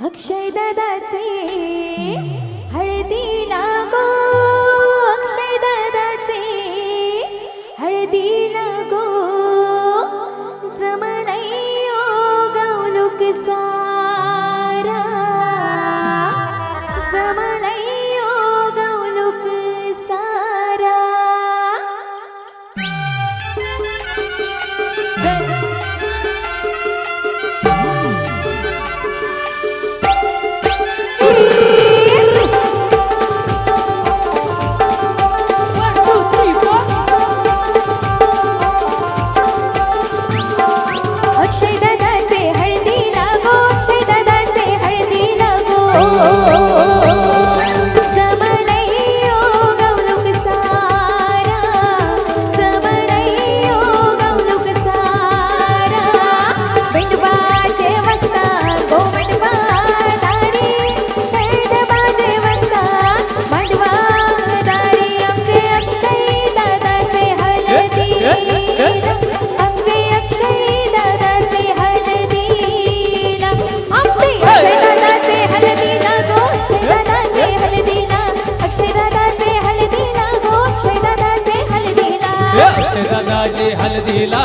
अक्षय दादाचे.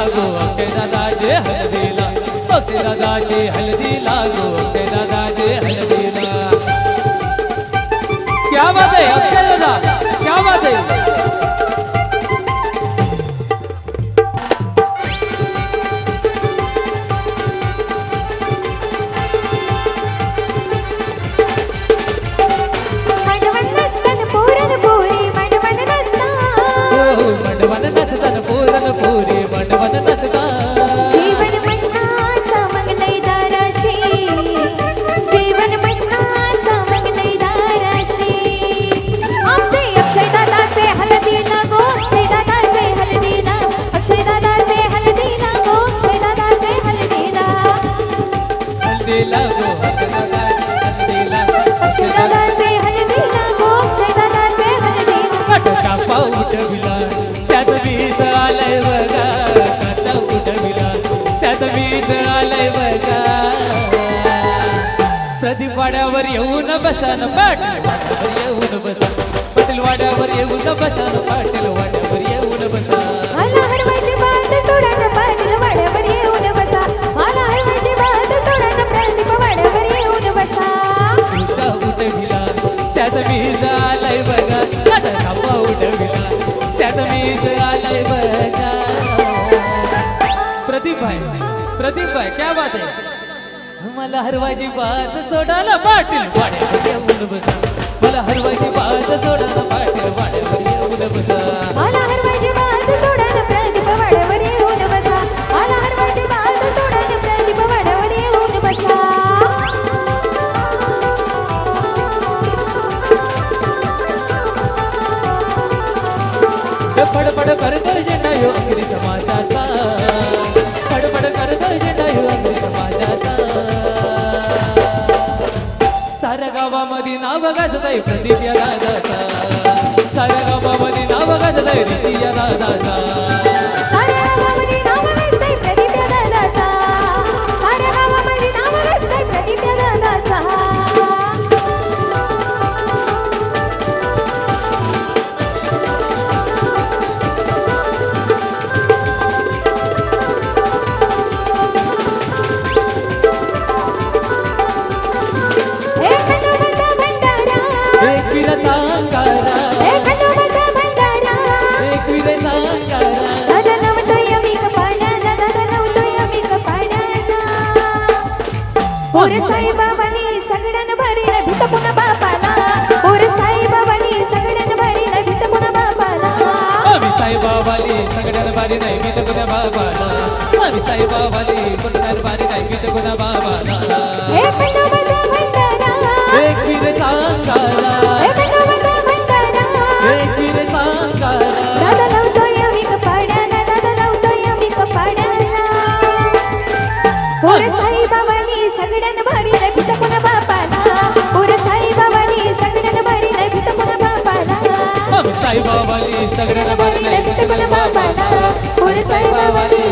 लागो असे दादाचे हल्दी असे अक्षय दादाचे हल्दी लागो असे दादाचे हल्दी क्या बात आहे अक्षय दादा. क्या बात आहे. हळदीला गो अक्षय दादाचे हळदीला काटा पाऊट उठविला त्यात वीज आलंय बघा. काटा उठविला त्यात वीज आलंय बघा. प्रदीप वाड्यावर येऊन बसान. पाटील वाड्यावर येऊन बसा पाटील वाड्यावर येऊन बसान. पाटील वाड्यावर येऊन बसा मला हरवायची बात सोडायला पाटील वाड्यावर येऊन बसा. मला हरवायची बात सोडायला पाटील वाड्यावर येऊन बसा. मला हरवायची बात सोडा प्रदीप वाड्यावर येऊन बसा. मला हरवायची बात सोडा प्रदीप वाड्यावर येऊन बसा. फडफड करतो नाव गाजताय प्रदीप या दादाचा साऱ्या गावामध्ये नाव गाजताय साईबाबांनी सगळ्यान भरील भीत पुन्हा बापाला. पोर साईबाबांनी सगळ्यान भरील भीत पुन्हा बापाला. आम्ही साईबाबाली सगळ्यात बारी नाही भीत पुन्हा बापाला. बाबाला आम्ही साईबाबाली कुठणार बारी नाही भीत पुन्हा बापाला. पुर साई बाबानी सगळ्यान भारी नाही पिता कोणा बापाला. पुर साई बाबानी सगळ्यान भारी नाही पिता कोणा बापाला साई बाबानी सगळ्यान भारी नाही पिता कोणा बापाला. पुर साई बाबानी